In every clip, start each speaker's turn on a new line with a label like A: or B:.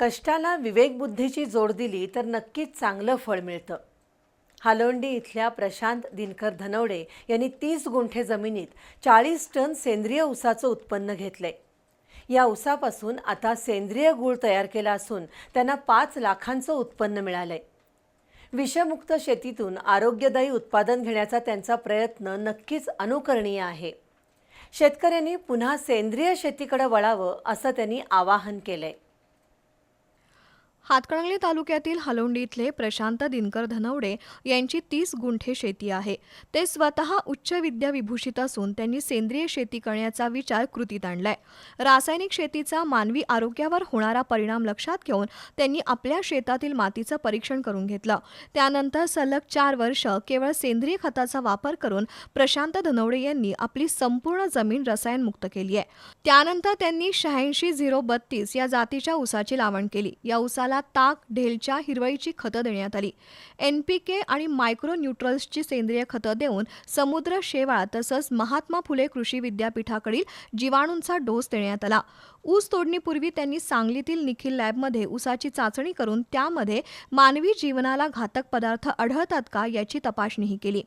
A: कष्टाला विवेकबुद्धीची जोड दिली तर नक्कीच चांगलं फळ मिळतं. हालोंडी इथल्या प्रशांत दिनकर धनवडे यांनी तीस गुंठे जमिनीत चाळीस टन सेंद्रिय ऊसाचं उत्पन्न घेतलंय. या ऊसापासून आता सेंद्रिय गूळ तयार केला असून त्यांना पाच लाखांचं उत्पन्न मिळालंय. विषमुक्त शेतीतून आरोग्यदायी उत्पादन घेण्याचा त्यांचा प्रयत्न नक्कीच अनुकरणीय आहे. शेतकऱ्यांनी पुन्हा सेंद्रिय शेतीकडे वळावं असं त्यांनी आवाहन केलंय.
B: हातकणंगले तालुक्यातील हलोंडी इथले प्रशांत दिनकर धनवडे यांची तीस गुंठे शेती आहे. ते स्वतः उच्च विद्या विभूषित असून त्यांनी सेंद्रिय शेती करण्याचा विचार कृतीत आणलाय. रासायनिक शेतीचा मानवी आरोग्यावर होणारा परिणाम लक्षात घेऊन त्यांनी आपल्या शेतातील मातीचं परीक्षण करून घेतलं. त्यानंतर सलग चार वर्ष केवळ सेंद्रिय खताचा वापर करून प्रशांत धनवडे यांनी आपली संपूर्ण जमीन रसायनमुक्त केली आहे. त्यानंतर त्यांनी शहाऐंशी झिरो बत्तीस या जातीच्या ऊसाची लावण केली. या पिकाला ताक ढेलच्या हिरवळीची खतं देण्यात आली. एन पी के आणि मायक्रो न्यूट्रल्सची सेंद्रिय खतं देऊन समुद्र शेवाळ तसंच महात्मा फुले कृषी विद्यापीठाकडील जीवाणूंचा डोस देण्यात आला. ऊस तोडणीपूर्वी त्यांनी सांगलीतील निखिल लॅबमध्ये ऊसाची चाचणी करून त्यामध्ये मानवी जीवनाला घातक पदार्थ आढळतात का याची तपासणीही केली.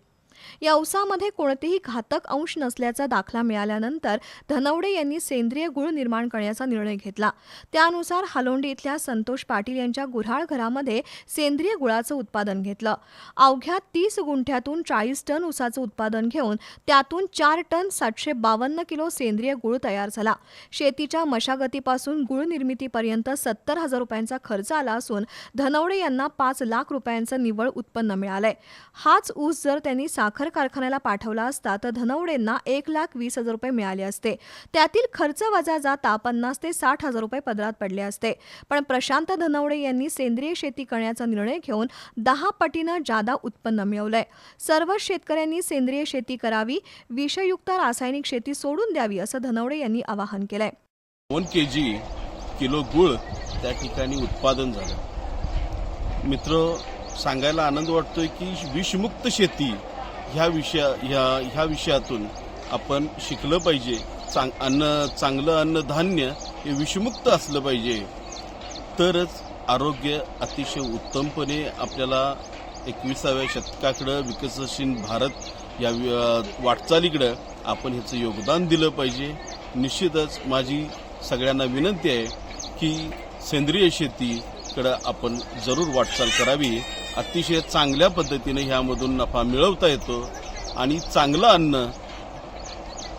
B: या ऊसामध्ये कोणतेही घातक अंश नसल्याचा दाखला मिळाल्यानंतर धनवडे यांनी सेंद्रिय गुळ निर्माण करण्याचा निर्णय घेतला. त्यानुसार हालोंडी इथल्या संतोष पाटील यांच्या गुऱ्हाळ घरामध्ये सेंद्रिय गुळाचं उत्पादन घेतलं. अवघ्या तीस गुंठ्यातून चाळीस टन उसाचं उत्पादन घेऊन त्यातून चार टन सातशे बावन्न किलो सेंद्रिय गुळ तयार झाला. शेतीच्या मशागतीपासून गुळ निर्मितीपर्यंत सत्तर हजार रुपयांचा खर्च आला असून धनवडे यांना पाच लाख रुपयांचं निव्वळ उत्पन्न मिळालंय. हाच ऊस जर त्यांनी साखर साखर कारखान्याला पाठवला असता तर धनवडेंना एक लाख वीस हजार रुपये मिळाले असते. त्यातील खर्च वजा जाता पन्नास ते साठ हजार रुपये पदरात पडले असते. पण प्रशांत धनवडे यांनी सेंद्रिय शेती करण्याचा निर्णय घेऊन दहा पटीनं जादा उत्पन्न मिळवलंय. सर्व शेतकऱ्यांनी सेंद्रिय शेती करावी विषयुक्त रासायनिक शेती सोडून द्यावी असं धनवडे यांनी आवाहन केलंय.
C: दोन के जी किलो गुळ त्या ठिकाणी उत्पादन झालं. मित्र सांगायला आनंद वाटतोय की विषमुक्त शेती ह्या विषया ह्या ह्या विषयातून आपण शिकलं पाहिजे. चांग अन्न चांगलं अन्नधान्य हे विषमुक्त असलं पाहिजे. तरच आरोग्य अतिशय उत्तमपणे आपल्याला एकविसाव्या शतकाकडं विकसनशील भारत या वि- वाटचालीकडं आपण ह्याचं योगदान दिलं पाहिजे. निश्चितच माझी सगळ्यांना विनंती आहे की सेंद्रिय शेतीकडं आपण जरूर वाटचाल करावी. अतिशय चांगल्या पद्धतीने ह्यामधून नफा मिळवता येतो आणि चांगलं अन्न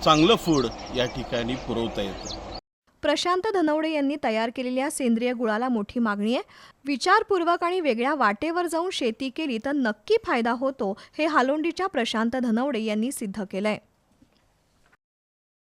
C: चांगलं फूड या ठिकाणी पुरवता येतं.
B: प्रशांत धनवडे यांनी तयार केलेल्या सेंद्रिय गुळाला मोठी मागणी आहे. विचारपूर्वक आणि वेगळ्या वाटेवर जाऊन शेती केली तर नक्की फायदा होतो हे हालोंडीच्या प्रशांत धनवडे यांनी सिद्ध केलंय.